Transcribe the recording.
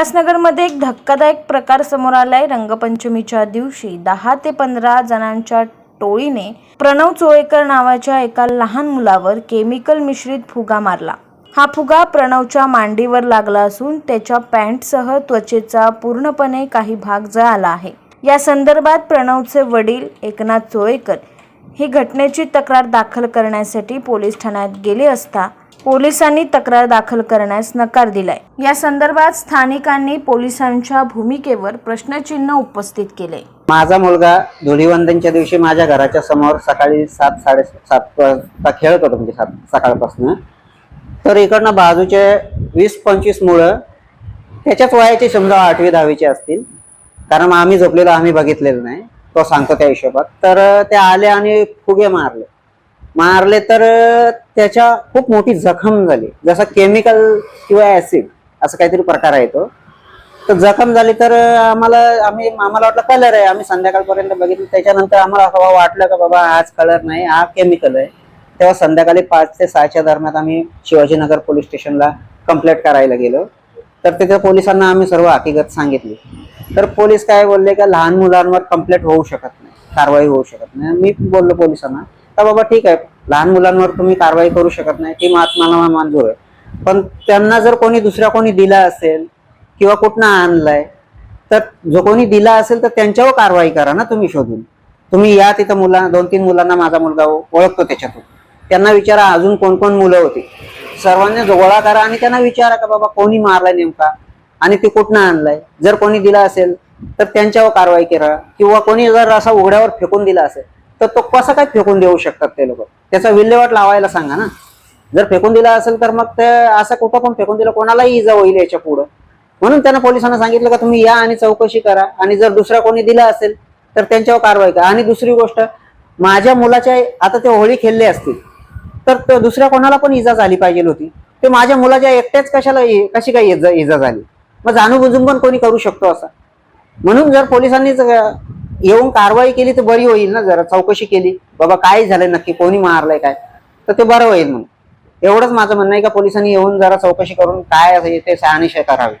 उल्हासनगरमध्ये एक धक्कादायक प्रकार समोर आलाय. रंगपंचमीच्या दिवशी दहा ते पंधरा जणांच्या टोळीने प्रणव चोळेकर नावाच्या एका लहान मुलावर केमिकल मिश्रित फुगा मारला. हा फुगा प्रणवच्या मांडीवर लागला असून त्याच्या पॅन्टसह त्वचेचा पूर्णपणे काही भाग जळाला आहे. या संदर्भात प्रणवचे वडील एकनाथ चोळेकर ही घटनेची तक्रार दाखल करण्यासाठी पोलीस ठाण्यात गेले असता पोलिसांनी तक्रार दाखल करण्यास नकार दिलाय. या संदर्भात स्थानिकांनी पोलिसांच्या भूमिकेवर प्रश्नचिन्ह उपस्थित केले. माझा मुलगा धुलीवंदनच्या दिवशी माझ्या घराच्या समोर सकाळी सात साडेसात वाजता खेळत होतो म्हणजे सात सकाळपासून. तर इकडनं बाजूचे वीस पंचवीस मुळं त्याच्याच वयाचे समजा आठवी दहावीचे असतील. कारण आम्ही झोपलेलो आम्ही बघितलेलं नाही. तो सांगतो त्या हिशोबात. तर ते आले आणि फुगे मारले. मारले तर त्याच्या खूप मोठी जखम झाली. जसं केमिकल किंवा ऍसिड असं काहीतरी प्रकार आहे तो. तर जखम झाली तर आम्हाला आम्ही आम्हाला वाटलं कलर आहे. आम्ही संध्याकाळपर्यंत बघितलं. त्याच्यानंतर आम्हाला असं वाटलं का बाबा हाच कलर नाही हा केमिकल आहे. तेव्हा संध्याकाळी पाच ते सहाच्या दरम्यान आम्ही शिवाजीनगर पोलीस स्टेशनला कंप्लेंट करायला गेलो. तर तिथे पोलिसांना आम्ही सर्व हकीकत सांगितली. तर पोलीस काय बोलले का लहान मुलांवर कंप्लेंट होऊ शकत नाही. कारवाई होऊ शकत नाही. मी बोललो पोलिसांना. का बाबा ठीक आहे लहान मुलांवर तुम्ही कारवाई करू शकत नाही ती मात मला मंजूर आहे. पण त्यांना जर कोणी दुसऱ्या कोणी दिला असेल किंवा कुठनं आणलाय तर जो कोणी दिला असेल तर त्यांच्यावर कारवाई करा ना तुम्ही शोधून. तुम्ही या तिथं मुला दोन तीन मुलांना माझा मुलगा ओळखतो त्याच्यातून. त्यांना विचारा अजून कोण कोण मुलं होती. सर्वांनी गोळा करा आणि त्यांना विचारा का बाबा कोणी मारलाय नेमका आणि ते कुठनं आणलाय. जर कोणी दिला असेल तर त्यांच्यावर कारवाई करा किंवा कोणी जर असा उघड्यावर फेकून दिला असेल तर तो कसा काय फेकून देऊ शकतात ते लोक? त्याचा विल्हेवाट लावायला सांगा ना. जर फेकून दिला असेल तर मग ते असं कुठं पण फेकून दिलं कोणालाही इजा होईल याच्या पुढं. म्हणून त्यांना पोलिसांना सांगितलं का तुम्ही या आणि चौकशी करा. आणि जर दुसरा कोणी दिला असेल तर त्यांच्यावर कारवाई करा. आणि दुसरी गोष्ट माझ्या मुलाच्या आता ते होळी खेळले असतील तर दुसऱ्या कोणाला पण इजा झाली पाहिजे होती. ते माझ्या मुलाच्या एकट्याच कशाला कशी काय इजा इजा झाली? मग जाणून बुजून पण कोणी करू शकतो असं. म्हणून जर पोलिसांनीच येऊन कारवाई केली तर बरी होईल ना जरा चौकशी केली. बाबा काय झालंय नक्की? कोणी मारलंय काय? तर ते बरं होईल म्हणून एवढंच माझं म्हणणं आहे का पोलिसांनी येऊन जरा चौकशी करून काय ते शहानिशा करावी.